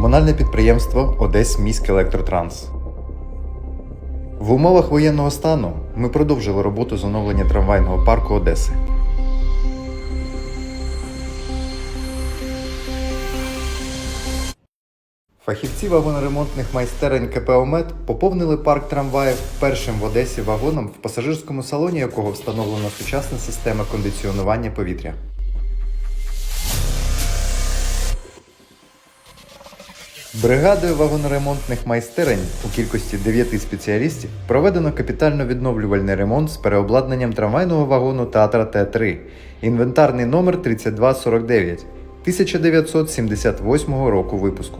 Комунальне підприємство Одесь міськ Електротранс. В умовах воєнного стану ми продовжили роботу з оновлення трамвайного парку Одеси. Фахівці вагоноремонтних майстерень КП «Омет» поповнили парк трамваїв першим в Одесі вагоном, в пасажирському салоні якого встановлена сучасна система кондиціонування повітря. Бригадою вагоноремонтних майстерень у кількості 9 спеціалістів проведено капітально-відновлювальний ремонт з переобладнанням трамвайного вагону Театра Т3, інвентарний номер 3249 1978 року випуску.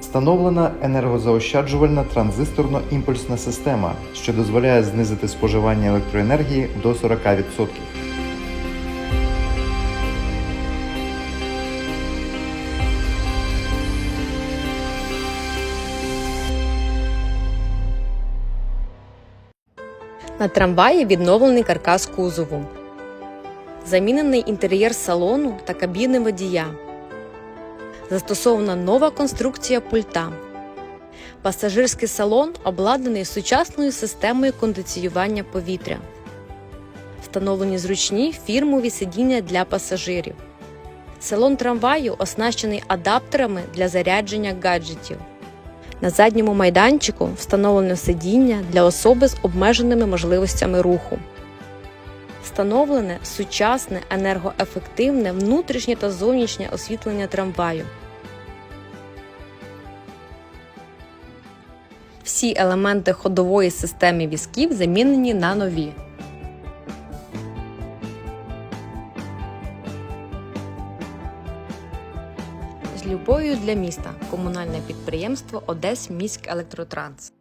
Встановлена енергозаощаджувальна транзисторно-імпульсна система, що дозволяє знизити споживання електроенергії до 40%. На трамваї відновлений каркас кузову. Замінений інтер'єр салону та кабіни водія. Застосована нова конструкція пульта. Пасажирський салон обладнаний сучасною системою кондиціювання повітря. Встановлені зручні фірмові сидіння для пасажирів. Салон трамваю оснащений адаптерами для зарядження гаджетів. На задньому майданчику встановлено сидіння для особи з обмеженими можливостями руху. Встановлене сучасне енергоефективне внутрішнє та зовнішнє освітлення трамваю. Всі елементи ходової системи візків замінені на нові. З любов'ю для міста комунальне підприємство Одесь міськ Електротранс.